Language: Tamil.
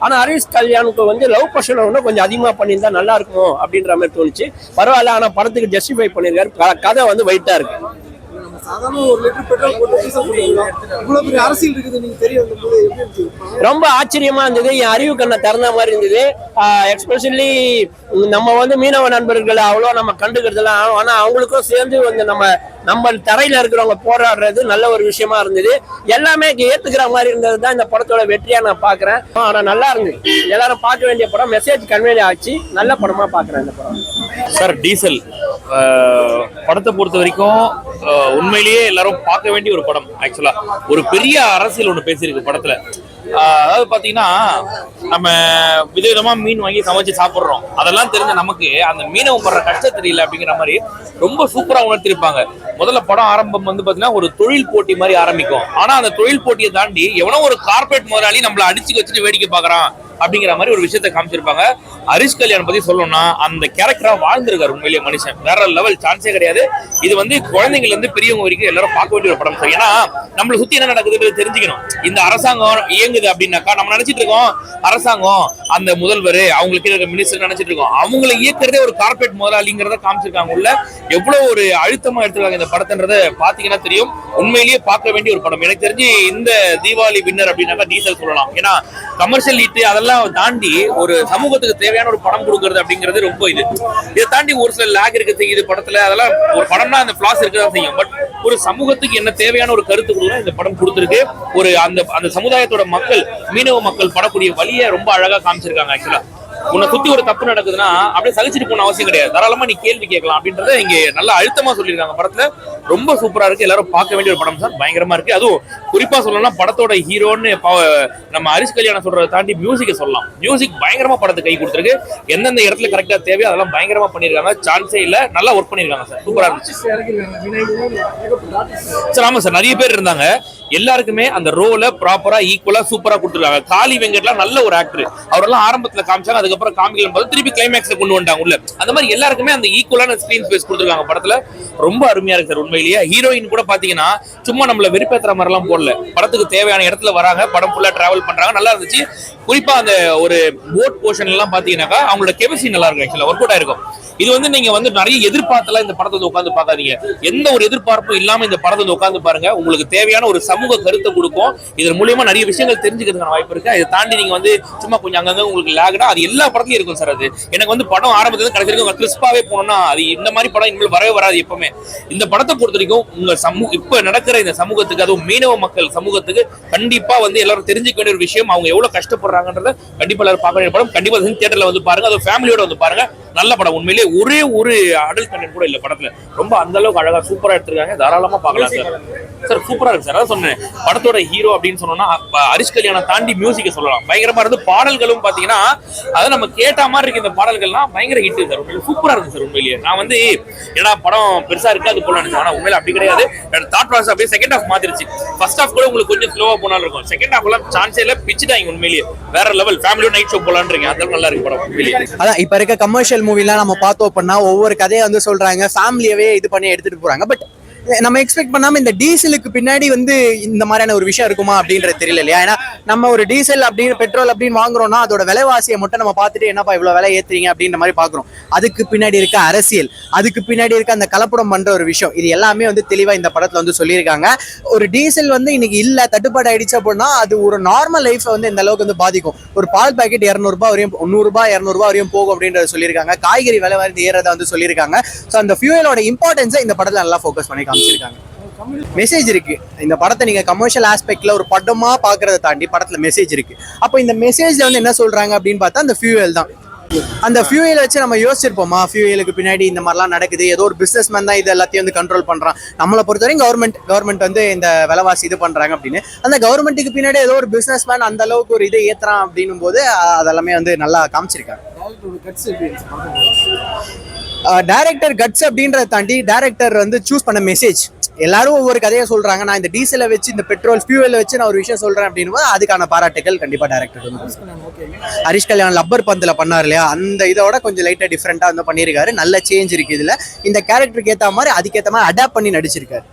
ஆனால் ஹரிஷ் கல்யாணுக்கு வந்து லவ் பர்சன் வந்து கொஞ்சம் அதிகமாக பண்ணியிருந்தா நல்லா இருக்கும் அப்படின்ற மாதிரி தோணுச்சு. பரவாயில்ல ஆனால் படத்துக்கு ஜஸ்டிஃபை பண்ணியிருக்காரு. க- கதை வந்து வெயிட்டாக இருக்கு. இருக்குது ரொம்ப ஆச்சரியமா இருந்தது. என் அறிவு கண்ணை திறந்த மாதிரி இருந்தது. எக்ஸ்பெஷலி நம்ம வந்து மீனவ நண்பர்களை அவ்வளோ நம்ம கண்டுக்கிறதுலாம் ஆனா அவங்களுக்கும் சேர்ந்து வந்து நம்ம நம்ம தரையில இருக்கிறவங்க போராடுறது நல்ல ஒரு விஷயமா இருந்தது. எல்லாமே ஏத்துக்கிற மாதிரி இருந்தது தான் இந்த படத்தோட வெற்றியா நான் பாக்குறேன். ஆனா நல்லா இருந்தது. எல்லாரும் பார்க்க வேண்டிய படம் மெசேஜ் கன்வே ஆச்சு. நல்ல படமா பாக்குறேன் இந்த படம். Sir Diesel. படத்தை பொறுத்த வரைக்கும் உண்மையிலேயே எல்லாரும் பார்க்க வேண்டிய ஒரு படம் ஆக்சுவலா ஒரு பெரிய அரசியல் ஒன்று பேசியிருக்கு படத்துல. அதாவது பாத்தீங்கன்னா நம்ம விதவிதமா மீன் வாங்கி சமைச்சு சாப்பிடுறோம். அதெல்லாம் தெரிஞ்ச நமக்கு அந்த மீனை படுற கஷ்டம் தெரியல அப்படிங்கிற மாதிரி ரொம்ப சூப்பரா உணர்த்திருப்பாங்க. முதல்ல படம் ஆரம்பம் வந்து பாத்தீங்கன்னா ஒரு தொழில் போட்டி மாதிரி ஆரம்பிக்கும். ஆனா அந்த தொழில் போட்டியை தாண்டி எவனோ ஒரு கார்பரேட் முதலாளி நம்மள அடிச்சு வச்சுட்டு வேடிக்கை பாக்குறான் அப்படிங்கிற மாதிரி ஒரு விஷயத்த காமிச்சிருப்பாங்க. ஹரிஷ் கல்யாண் பத்தி சொல்லணும்னா அந்த கேரக்டரா வாழ்ந்திருக்காரு உண்மையிலேயே மனுஷன். வேற லெவல் சான்ஸே கிடையாது. இது வந்து குழந்தைங்கள இருந்து பெரியவங்க வரைக்கும் எல்லாரும் பார்க்க வேண்டிய ஒரு படம். சார் ஏன்னா நம்மளை சுத்தி என்ன நடக்குது தெரிஞ்சுக்கணும். இந்த அரசாங்கம் இயங்குது அப்படின்னாக்கா நம்ம நினைச்சிட்டு இருக்கோம் அரசாங்கம் அந்த முதல்வர் அவங்களுக்கு இருக்க மினிஸ்டர் நினைச்சிட்டு இருக்கோம். அவங்களை இயக்குறதே ஒரு கார்பரேட் முதலாளிங்கிறத காமிச்சிருக்காங்க உள்ள. எவ்வளவு ஒரு அழுத்தமா எடுத்துருக்காங்க இந்த படத்தின்றத பாத்தீங்கன்னா தெரியும். உண்மையிலேயே பார்க்க வேண்டிய ஒரு படம். எனக்கு தெரிஞ்சு இந்த தீபாவளி வின்னர் அப்படின்னாக்கா டீசல் சொல்லலாம். ஏன்னா கமர்ஷியல் ஹிட் அதெல்லாம் தாண்டி ஒரு சமூகத்துக்கு தேவையான ஒரு படம் கொடுக்கறது அப்படிங்கிறது ரொம்ப இது. இதை தாண்டி ஒரு சில லேக் இருக்க. செய்யுது படத்துல அதெல்லாம் ஒரு படம்னா அந்த ஃபிளாஸ் இருக்கதான் செய்யும். பட் ஒரு சமூகத்துக்கு என்ன தேவையான ஒரு கருத்து கொடுக்கணும் இந்த படம் கொடுத்துருக்கு. ஒரு அந்த அந்த சமுதாயத்தோட மக்கள் மீனவ மக்கள் படக்கூடிய வழியை ரொம்ப அழகா காமிச்சிருக்காங்க ஆக்சுவலா உன்னை சுத்தி ஒரு தப்பு நடக்குதுன்னா அப்படியே சகிச்சுட்டு போன அவசியம் கிடையாது. தாராளமா நீ கேள்வி கேட்கலாம் அப்படின்றத இங்க நல்ல அழுத்தமா சொல்லியிருக்காங்க. படத்துல ரொம்ப சூப்பரா இருக்கு. எல்லாரும் பார்க்க வேண்டிய ஒரு படம் சார். பயங்கரமா இருக்கு. அதுவும் குறிப்பா சொல்லணும்னா படத்தோட ஹீரோன்னு நம்ம ஹரிஷ் கல்யாணம் சொல்றதை தாண்டி மியூசிக்கை சொல்லலாம். மியூசிக் பயங்கரமா படத்துக்கு கை கொடுத்துருக்கு. எந்தெந்த இடத்துல கரெக்டா தேவையோ அதெல்லாம் பயங்கரமா பண்ணிருக்காங்க சான்ஸே இல்ல. நல்லா ஒர்க் பண்ணிருக்காங்க சார். சூப்பரா இருந்துச்சு சார் ஆமா சார். நிறைய பேர் இருந்தாங்க. எல்லாருக்குமே அந்த ரோலை ப்ராப்பரா ஈக்குவலா சூப்பரா கொடுத்துருக்காங்க. காளி வெங்கட்லாம் நல்ல ஒரு ஆக்டர் அவரெல்லாம் ஆரம்பத்துல காமிச்சாங்க அதுக்கப்புறம் காமிக்கலாம் போது திருப்பி கிளைமேக்ஸ் கொண்டு வந்தாங்க உள்ள. அந்த மாதிரி எல்லாருக்குமே அந்த ஈக்குவலான ஸ்கிரீன் ஸ்பேஸ் கொடுத்துருக்காங்க படத்துல. ரொம்ப அருமையா இருக்கு சார் உண்மையிலேயே. ஹீரோயின் கூட பாத்தீங்கன்னா சும்மா நம்மள வெறுப்பேற்ற மாதிரிலாம் போடல. படத்துக்கு தேவையான இடத்துல வராங்க படம் ஃபுல்லா டிராவல் பண்றாங்க நல்லா இருந்துச்சு. குறிப்பா அந்த ஒரு போட் போர்ஷன் எல்லாம் பாத்தீங்கன்னாக்கா அவங்களோட கெமிஸ்ட்ரி நல்லா இருக்கும் ஆக்சுவலா ஒர்க் அவுட் ஆயிருக்கும் இது வந்து நீங்க வந்து நிறைய எதிர்பார்த்தெல்லாம் இந்த படத்தை வந்து உட்காந்து பார்க்காதீங்க. எந்த ஒரு எதிர்பார்ப்பும் இல்லாம இந்த படத்தை வந்து உட்காந்து பாருங்க. உங்களுக்கு தேவையான ஒரு சமூக கருத்தை கொடுக்கும். இதன் மூலியமா நிறைய விஷயங்கள் தெரிஞ்சுக்கிறதுக்கான வாய்ப்பு இருக்கு. அதை தாண்டி நீங்க வந்து சும்மா கொஞ்சம் அங்கங்க உங்களுக்கு லேக்னா அது எல்லா படத்துலயும் இருக்கும் சார் அது. எனக்கு வந்து படம் ஆரம்பத்துல இருந்து கடைசி வரைக்கும் கிறிஸ்பாவே போனோம்னா அது இந்த மாதிரி படம் இனிமேல் வரவே வராது எப்பவுமே. இந்த படத்தை பொறுத்த வரைக்கும் உங்க சமூக இப்ப நடக்கிற இந்த சமூகத்துக்கு அதுவும் மீனவ மக்கள் சமூகத்துக்கு கண்டிப்பா வந்து எல்லாரும் தெரிஞ்சுக்க வேண்டிய ஒரு விஷயம். அவங்க எவ்வளவு பண்றாங்கன்றத கண்டிப்பா எல்லாரும் பார்க்க வேண்டிய படம். கண்டிப்பா தியேட்டர்ல வந்து பாருங்க. அது ஃபேமிலியோட வந்து பாருங்க. நல்ல படம். உண்மையிலேயே ஒரே ஒரு அடல் கண்டென்ட் கூட இல்ல படத்துல. ரொம்ப அந்த அளவுக்கு அழகா சூப்பரா எடுத்திருக்காங்க. தாராளமா பார்க்கலாம் சார் சார் சூப்பரா இருக்கு சார் அதான் சொன்னேன். படத்தோட ஹீரோ அப்படின்னு சொன்னோம்னா ஹரிஷ் கல்யாணம் தாண்டி மியூசிக்கை சொல்லலாம். பயங்கரமா இருந்து பாடல்களும் பாத்தீங்கன்னா அதை நம்ம கேட்ட மாதிரி இருக்கு இந்த பாடல்கள்லாம். பயங்கர ஹிட் சார் உண்மையிலே சூப்பரா இருக்கு சார் உண்மையிலேயே. நான் வந்து ஏன்னா படம் பெருசா இருக்காது போல நினைச்சேன். ஆனா உண்மையில அப்படி கிடையாது. தாட் ப்ராசஸ் அப்படியே செகண்ட் ஹாஃப் மாத்திருச்சு. ஃபர்ஸ்ட் ஹாஃப் கூட உங்களுக்கு கொஞ்சம் ஸ்லோவா போனாலும் இருக்கும். செகண்ட் ஹாஃப் எல்லாம் சான்ஸே இல்ல பிச்சுட்டாங்க உண்மையிலேயே. வேற லெவல் ஃபேமிலியோட நைட் ஷோ போலான்றீங்க. அந்த நல்லா இருக்கு படம். அதான் இப்ப இருக்க கமர்ஷியல் மூவிலாம் நம்ம பார்த்தோம் அப்படின்னா ஒவ்வொரு கதையை வந்து சொல்றாங்க. ஃபேமிலியவே இது பண்ணி எடுத்துட்டு போறாங்க. பட் நம்ம எக்ஸ்பெக்ட் பண்ணாம இந்த டீசலுக்கு பின்னாடி வந்து இந்த மாதிரியான ஒரு விஷயம் இருக்குமா அப்படின்றது தெரியல இல்லையா? ஏன்னா நம்ம ஒரு டீசல் அப்படின்னு பெட்ரோல் அப்படின்னு வாங்குறோம்னா அதோட விலைவாசியை மட்டும் நம்ம பார்த்துட்டு என்னப்பா இவ்வளவு விலை ஏத்துறீங்க அப்படின்ற மாதிரி பாக்குறோம் அதுக்கு பின்னாடி இருக்க அரசியல் அதுக்கு பின்னாடி இருக்க அந்த கலப்படம் பண்ற ஒரு விஷயம் இது எல்லாமே வந்து தெளிவா இந்த படத்துல வந்து சொல்லியிருக்காங்க. ஒரு டீசல் வந்து இன்னைக்கு இல்ல தட்டுப்பாடு ஆயிடுச்சு அப்படின்னா அது ஒரு நார்மல் லைஃப்பை வந்து இந்த அளவுக்கு வந்து பாதிக்கும். ஒரு பால் பாக்கெட் இரநூறுபா வரையும் நூறுரூபா இரநூறுபா வரையும் போகும் அப்படின்றத சொல்லியிருக்காங்க. காய்கறி விலை வந்து ஏறதை வந்து சொல்லியிருக்காங்க. ஸோ அந்த ஃபியூயலோட இம்பார்ட்டன்ஸை இந்த படத்துல நல்லா ஃபோக்கஸ் பண்ணி காமிச்சிருக்காங்க. மெசேஜ் இருக்கு. இந்த படத்தை நீங்க கமர்ஷியல் ஆஸ்பெக்ட்ல ஒரு படமா பாக்குறத தாண்டி படத்துல மெசேஜ் இருக்கு. அப்போ இந்த மெசேஜ்ல வந்து என்ன சொல்றாங்க அப்படின்னு பார்த்தா அந்த ஃபியூவல் தான். அந்த ஃபியூயலை வச்சு நம்ம யோசிச்சிருப்போமா? ஃபியூயலுக்கு பின்னாடி இந்த மாதிரிலாம் நடக்குது. ஏதோ ஒரு பிசினஸ் மேன் தான் இது எல்லாத்தையும் வந்து கண்ட்ரோல் பண்றான். நம்மளை பொறுத்தவரைக்கும் கவர்மெண்ட் கவர்மெண்ட் வந்து இந்த விலைவாசி இது பண்றாங்க அப்படின்னு. அந்த கவர்மெண்ட்டுக்கு பின்னாடி ஏதோ ஒரு பிசினஸ் மேன் அந்த அளவுக்கு ஒரு இதை ஏத்துறான் அப்படின்னும் போது அதெல்லாமே வந்து நல்லா காமிச்சிருக்காங்க. டைரக்டர் கட்ஸ் அப்படின்றத தாண்டி டைரக்டர் வந்து சூஸ் பண்ண மெசேஜ் எல்லாரும் ஒவ்வொரு கதையை சொல்றாங்க. நான் இந்த டீசலை வச்சு இந்த பெட்ரோல் ஃபியூவலை வச்சு நான் ஒரு விஷயம் சொல்றேன் அப்படின்னு போது அதுக்கான பாராட்டுகள் கண்டிப்பா டைரக்டர் வந்து ஹரிஷ் கல்யாண் லப்பர் பந்தில் பண்ணார் இல்லையா? அந்த இதோட கொஞ்சம் லைட்டா டிஃப்ரெண்டா வந்து பண்ணியிருக்காரு. நல்ல சேஞ்ச் இருக்கு இதுல. இந்த கேரக்டருக்கு ஏத்த மாதிரி அதுக்கேத்த மாதிரி அடாப்ட் பண்ணி நடிச்சிருக்காரு.